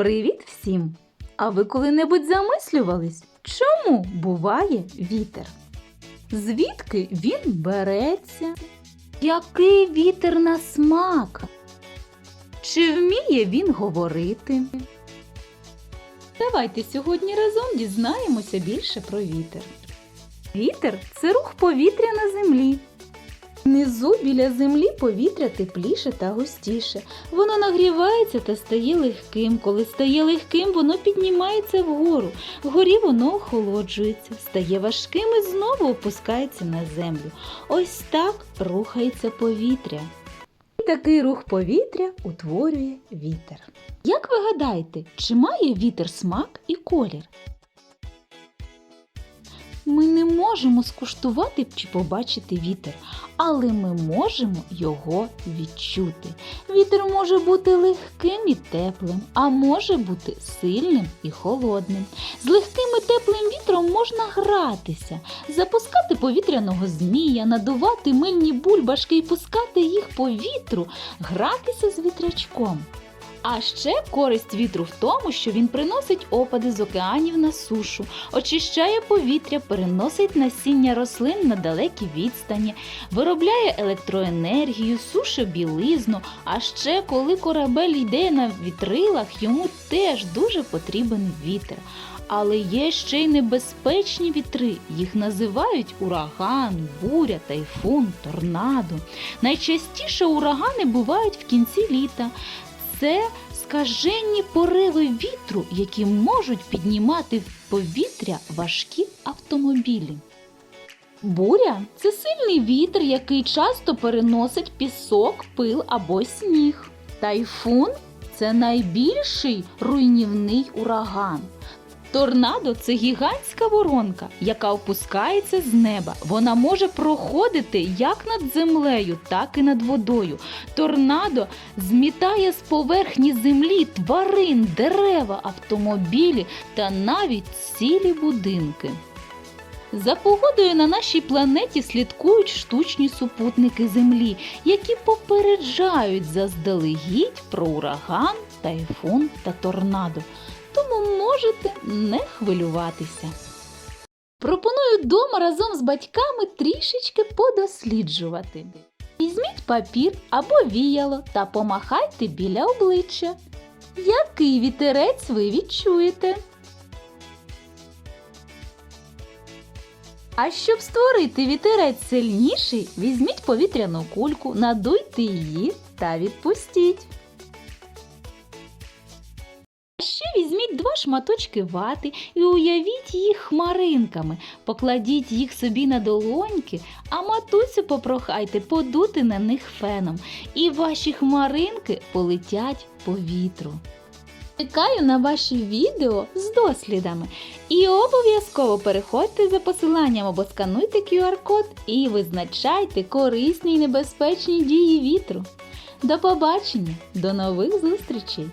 Привіт всім! А ви коли-небудь замислювались, чому буває вітер? Звідки він береться? Який вітер на смак? Чи вміє він говорити? Давайте сьогодні разом дізнаємося більше про вітер. Вітер це рух повітря на землі. Внизу біля землі повітря тепліше та густіше. Воно нагрівається та стає легким. Коли стає легким, воно піднімається вгору. Вгорі воно охолоджується, стає важким і знову опускається на землю. Ось так рухається повітря. І такий рух повітря утворює вітер. Як ви гадаєте, чи має вітер смак і колір? Ми не можемо скуштувати чи побачити вітер, але ми можемо його відчути. Вітер може бути легким і теплим, а може бути сильним і холодним. З легким і теплим вітром можна гратися, запускати повітряного змія, надувати мильні бульбашки і пускати їх по вітру, гратися з вітрячком. А ще користь вітру в тому, що він приносить опади з океанів на сушу, очищає повітря, переносить насіння рослин на далекі відстані, виробляє електроенергію, сушить білизну. А ще коли корабель йде на вітрилах, йому теж дуже потрібен вітер. Але є ще й небезпечні вітри. Їх називають ураган, буря, тайфун, торнадо. Найчастіше урагани бувають в кінці літа. Це скаженні пориви вітру, які можуть піднімати в повітря важкі автомобілі. Буря це сильний вітер, який часто переносить пісок, пил або сніг. Тайфун це найбільший руйнівний ураган. Торнадо це гігантська воронка, яка опускається з неба. Вона може проходити як над землею, так і над водою. Торнадо змітає з поверхні землі тварин, дерева, автомобілі та навіть цілі будинки. За погодою на нашій планеті слідкують штучні супутники Землі, які попереджають заздалегідь про ураган, тайфун та торнадо. Можете не хвилюватися. Пропоную вдома разом з батьками трішечки подосліджувати. Візьміть папір або віяло та помахайте біля обличчя. Який вітерець ви відчуєте? А щоб створити вітерець сильніший, візьміть повітряну кульку, надуйте її та відпустіть. Шматочки вати і уявіть їх хмаринками, покладіть їх собі на долоньки, а матусю попрохайте подути на них феном, і ваші хмаринки полетять по вітру. Чекаю на ваші відео з дослідами і обов'язково переходьте за посиланням або скануйте QR-код і визначайте корисні й небезпечні дії вітру. До побачення, до нових зустрічей!